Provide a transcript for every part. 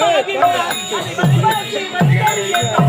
மதி மதி மதி மதி மதி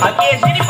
Aqui é Gini